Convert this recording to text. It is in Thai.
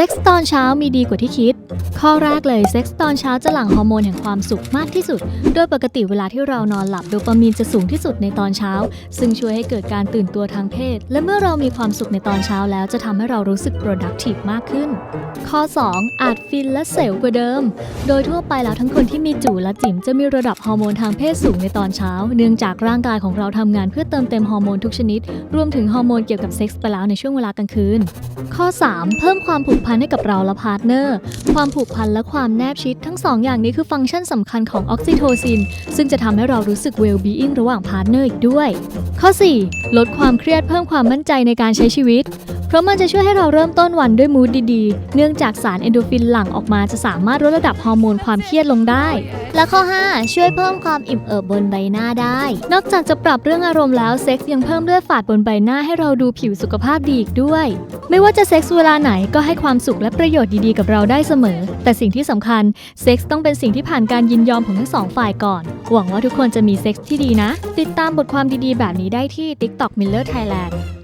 ซ็กส์ตอนเช้ามีดีกว่าที่คิด ข้อแรกเลยเซ็กส์ตอนเช้าจะหลั่งฮอร์โมนแห่งความสุขมากที่สุด โดยปกติเวลาที่เรานอนหลับโดปามีนจะสูงที่สุดในตอนเช้า ซึ่งช่วยให้เกิดการตื่นตัวทางเพศ และเมื่อเรามีความสุขในตอนเช้าแล้วจะทำให้เรารู้สึก productive มากขึ้น ข้อ 2 อาจฟินและเซลล์กว่าเดิม โดยทั่วไปแล้วทั้งคนที่มีจู่และจิ๋มจะมีระดับฮอร์โมนทางเพศสูงในตอนเช้า เนื่องจากร่างกายของเราทำงานเพื่อเติมเต็มฮอร์โมนทุกชนิด รวมถึงฮอร์โมนเกี่ยวกับเซ็กส์ไปแล้วในช่วงเวลากลางคืน ข้อ 3 เพิ่มความผูกพันให้กับเราและพาร์ทเนอร์ ความผูกพันและความแนบชิดทั้งสองอย่างนี้คือฟังก์ชันสำคัญของออกซิโทซิน ซึ่งจะทำให้เรารู้สึก well-being ระหว่างพาร์ทเนอร์อีกด้วย ข้อ 4 ลดความเครียดเพิ่มความมั่นใจในการใช้ชีวิตเพราะมันจะช่วยให้เราเริ่มต้นวันด้วยมูดดีๆ เนื่องจากสารเอนโดรฟินหลั่งออกมาจะสามารถลดระดับฮอร์โมนความเครียดลงได้ และข้อ 5 ช่วยเพิ่มความอิ่มเอิบบนใบหน้าได้ นอกจากจะปรับเรื่องอารมณ์แล้วเซ็กซ์ยังเพิ่มเลือดฝาดบนใบหน้าให้เราดูผิวสุขภาพดีอีกด้วย ไม่ว่าจะเซ็กซ์เวลาไหนก็ให้ความสุขและประโยชน์ดีๆกับเราได้เสมอ แต่สิ่งที่สำคัญเซ็กซ์ต้องเป็นสิ่งที่ผ่านการยินยอมของทั้งสองฝ่ายก่อน หวังว่าทุกคนจะมีเซ็กซ์ที่ดีนะ ติดตามบทความดีๆ แบบนี้ได้ที่ TikTok Miller Thailand